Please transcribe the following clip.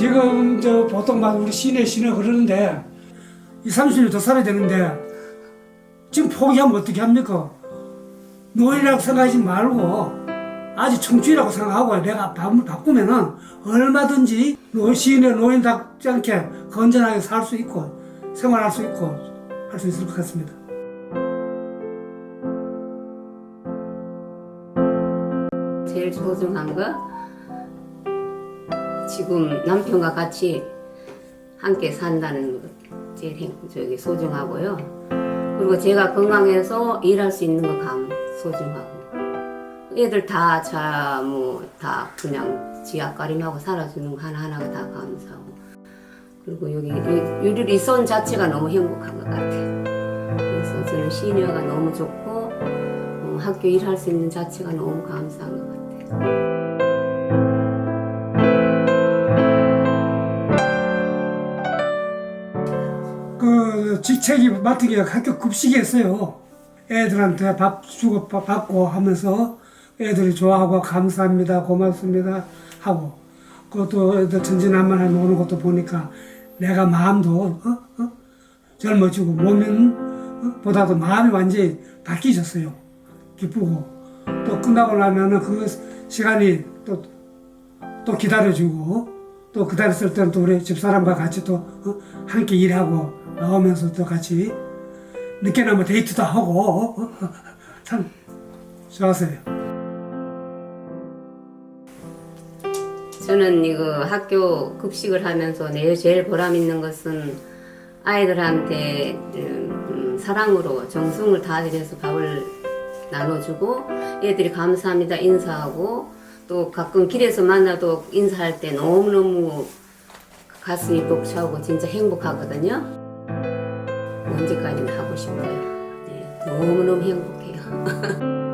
지금 저 보통 막 우리 시내 시내 그러는데 이 30년 더 살아야 되는데 지금 포기하면 어떻게 합니까? 노인이라고 생각하지 말고 아직 청춘이라고 생각하고 내가 마음을 바꾸면은 얼마든지 노- 시인의 노인답지 않게 건전하게 살 수 있고 생활할 수 있고 할 수 있을 것 같습니다. 제일 소중한 거 지금 남편과 같이 함께 산다는 거 제일 행- 저기 소중하고요. 그리고 제가 건강해서 일할 수 있는 거감 소중하고 애들 다 자 뭐 다 그냥 지 앞가림하고 살아주는 거 하나하나가 다 감사하고 그리고 여기 유- 유리리 선 자체가 너무 행복한 것 같아요. 그래서 저는 시니어가 너무 좋고 어, 학교 일할 수 있는 자체가 너무 감사한 것 같아요. 그 직책이 맡은 게 학교 급식이었어요. 애들한테 밥 주고 밥 받고 하면서 애들이 좋아하고 감사합니다 고맙습니다 하고 그것도 애들 천진난만하게 오는 것도 보니까 내가 마음도 어? 어? 젊어지고 몸은 어? 보다도 마음이 완전히 바뀌졌어요. 기쁘고 또 끝나고 나면은 그 시간이 또 또 기다려주고 또 기다렸을 때는 또 우리 집사람과 같이 또 어, 함께 일하고 나오면서 또 같이 늦게나마 데이트도 하고 참 좋았어요. 저는 이거 학교 급식을 하면서 내 제일 보람 있는 것은 아이들한테 음, 음, 사랑으로 정성을 다들여서 밥을 나눠주고 애들이 감사합니다 인사하고 또 가끔 길에서 만나도 인사할 때 너무너무 가슴이 벅차오고 진짜 행복하거든요. 언제까지나 하고 싶어요. 네, 너무너무 행복해요.